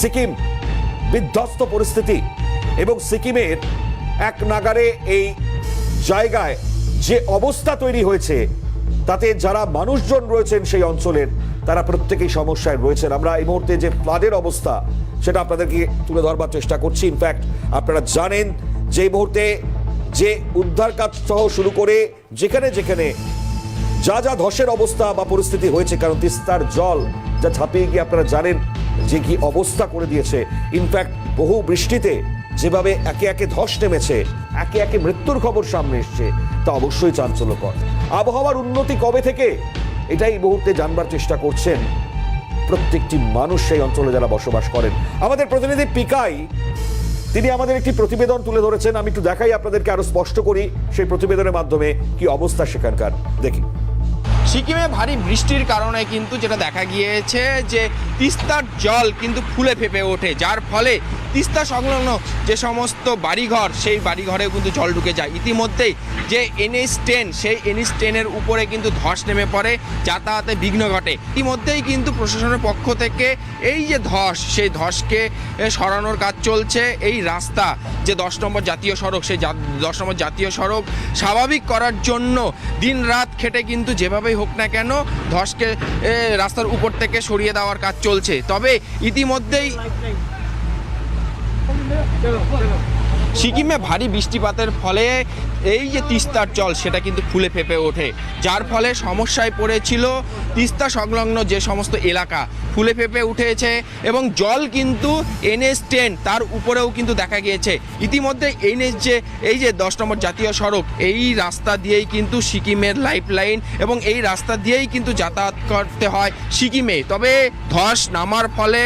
সিকিম বিধ্বস্ত পরিস্থিতি এবং সিকিমের এক নাগারে এই জায়গায় যে অবস্থা তৈরি হয়েছে, তাতে যারা মানুষজন রয়েছেন সেই অঞ্চলের, তারা প্রত্যেকেই সমস্যায় রয়েছেন। আমরা এই মুহূর্তে যে ফ্লাডের অবস্থা, সেটা আপনাদেরকে তুলে ধরবার চেষ্টা করছি। ইনফ্যাক্ট আপনারা জানেন যে এই মুহূর্তে যে উদ্ধার কাজ সহ শুরু করে যেখানে যেখানে যা যা ধসের অবস্থা বা পরিস্থিতি হয়েছে, কারণ তিস্তার জল যা ঝাঁপিয়ে গিয়ে আপনারা জানেন যে কি অবস্থা করে দিয়েছে। ইনফ্যাক্ট বহু বৃষ্টিতে যেভাবে একে একে ধস নেমেছে, একে একে মৃত্যুর খবর সামনে এসছে, তা অবশ্যই চাঞ্চল্যকর। আবহাওয়ার উন্নতি কবে থেকে? এটাই মুহূর্তে জানবার চেষ্টা করছেন প্রত্যেকটি মানুষ সেই অঞ্চলে যারা বসবাস করেন। আমাদের প্রতিনিধি পিকাই, তিনি আমাদের একটি প্রতিবেদন তুলে ধরেছেন। আমি একটু দেখাই আপনাদেরকে, আরও স্পষ্ট করি সেই প্রতিবেদনের মাধ্যমে কি অবস্থা সেখানকার। দেখি। সিকিমে ভারী বৃষ্টির কারণে কিন্তু যেটা দেখা গিয়েছে যে তিস্তার জল কিন্তু ফুলে ফেপে ওঠে। যার ফলে তিস্তা সংলগ্ন যে সমস্ত বাড়িঘর, সেই বাড়িঘরেও কিন্তু জল ঢুকে যায়। ইতিমধ্যেই যে এনএস টেন, সেই এনএস টেনের উপরে কিন্তু ধস নেমে পড়ে, যাতায়াতে বিঘ্ন ঘটে। ইতিমধ্যেই কিন্তু প্রশাসনের পক্ষ থেকে এই যে ধস, সেই ধসকে সরানোর কাজ চলছে। এই রাস্তা যে দশ নম্বর জাতীয় সড়ক, সেই দশ নম্বর জাতীয় সড়ক স্বাভাবিক করার জন্য দিন রাত খেটে কিন্তু যেভাবেই হোক না কেন ধসকে রাস্তার উপর থেকে সরিয়ে দেওয়ার কাজ চলছে। তবে ইতিমধ্যেই সিকিমে ভারী বৃষ্টিপাতের ফলে এই যে তিস্তার জল, সেটা কিন্তু ফুলে ফেপে ওঠে। যার ফলে সমস্যায় পড়েছিল তিস্তা সংলগ্ন যে সমস্ত এলাকা, ফুলে ফেপে উঠেছে এবং জল কিন্তু এনএস টেন তার উপরেও কিন্তু দেখা গিয়েছে। ইতিমধ্যে এনএস যে, এই যে দশ নম্বর জাতীয় সড়ক, এই রাস্তা দিয়েই কিন্তু সিকিমের লাইফ লাইন এবং এই রাস্তা দিয়েই কিন্তু যাতায়াত করতে হয় সিকিমে। তবে ধস নামার ফলে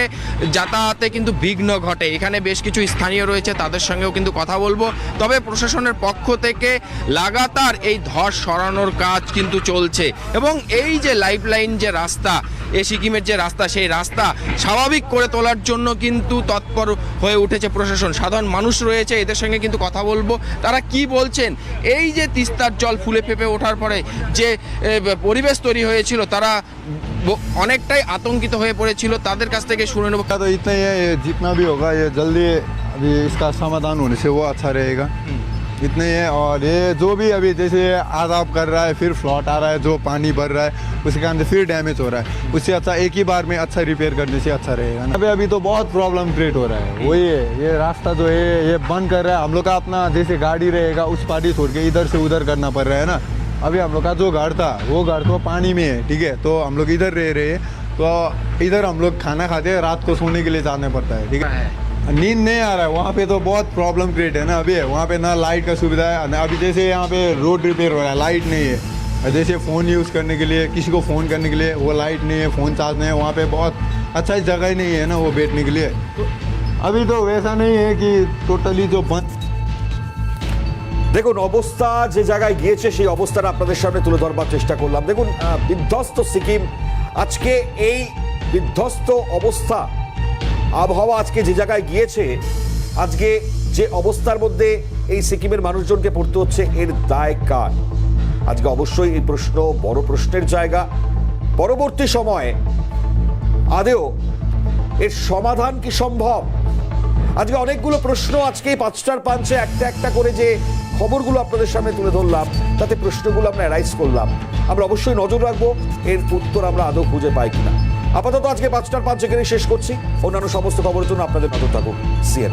যাতায়াতে কিন্তু বিঘ্ন ঘটে। এখানে বেশ কিছু স্থানীয় রয়েছে, তাদের সঙ্গেও কিন্তু কথা বলব। তবে প্রশাসনের পক্ষ থেকে লাগাতার এই ধস সরানোর কাজ কিন্তু চলছে। এবং এই যে লাইফ লাইন যে রাস্তা এ সিকিমের যে রাস্তা, সেই রাস্তা স্বাভাবিক করে তোলার জন্য কিন্তু তৎপর হয়ে উঠেছে প্রশাসন। সাধারণ মানুষ রয়েছে, এদের সঙ্গে কিন্তু কথা বলব। তারা কি বলছেন? এই যে তিস্তার জল ফুলে ফেপে ওঠার পরে যে পরিবেশ তৈরি হয়েছিল, তারা অনেকটাই আতঙ্কিত হয়ে পড়েছিল। তাদের কাছ থেকে শুনে নেব। জিতনা বি জলদি अभी इसका समाधान होने से वो अच्छा रहेगा। इतने ही है और ये जो भी अभी जैसे आदाब कर रहा है, फिर फ्लॉट आ रहा है, जो पानी भर रहा है, उसके अंदर फिर डैमेज हो रहा है। उससे अच्छा एक ही बार में अच्छा रिपेयर करने से अच्छा रहेगा अभी अभी तो बहुत प्रॉब्लम क्रिएट हो रहा है। वही है, ये रास्ता जो है, ये बंद कर रहा है। हम लोग का अपना जैसे गाड़ी रहेगा, उस पार्टी छोड़ के इधर से उधर करना पड़ रहा है ना। अभी हम लोग का जो घर था, वो घर तो पानी में है, ठीक है? तो हम लोग इधर रह रहे हैं तो इधर हम लोग खाना खाते हैं, रात को सोने के लिए जाना पड़ता है, ठीक है। नींद नहीं आ रहा है वहाँ पे तो बहुत प्रॉब्लम क्रिएट है ना अभी वहाँ पे ना लाइट का सुविधा है ना अभी जैसे यहाँ पे रोड रिपेयर हो रहा है लाइट नहीं है और जैसे फ़ोन यूज़ करने के लिए किसी को फ़ोन करने के लिए वो लाइट नहीं है फ़ोन चार्ज नहीं है वहाँ पे बहुत अच्छा जगह ही नहीं है ना वो बैठने के लिए अभी तो वैसा नहीं है कि टोटली जो बंद দেখুন অবস্থা যে জায়গায় গিয়েছে সেই অবস্থাটা আপনাদের সামনে তুলে ধরবার চেষ্টা করলাম দেখুন আহ, বিধ্বস্ত সিকিম আজকে এই বিধ্বস্ত অবস্থা আবহাওয়া আজকে যে জায়গায় গিয়েছে, আজকে যে অবস্থার মধ্যে এই সিকিমের মানুষজনকে পড়তে হচ্ছে, এর দায় কার? আজকে অবশ্যই এই প্রশ্ন বড় প্রশ্নের জায়গা। পরবর্তী সময়ে আদেও এর সমাধান কি সম্ভব? আজকে অনেকগুলো প্রশ্ন আজকে পাঁচটার পাঞ্চে একটা একটা করে যে খবরগুলো আপনাদের সামনে তুলে ধরলাম, তাতে প্রশ্নগুলো আমরা অ্যারাইজ করলাম। আমরা অবশ্যই নজর রাখব, এর উত্তর আমরা আদৌ খুঁজে পাই কিনা। আপাতত আজকে পাঁচটার পাঁচ এখানে শেষ করছি। অন্যান্য সমস্ত খবরের জন্য আপনাদের নজর থাকুন সিএন